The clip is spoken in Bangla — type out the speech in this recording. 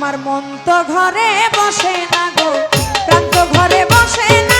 আমার মন তো ঘরে বসে না গো প্রান্ত ঘরে বসে না।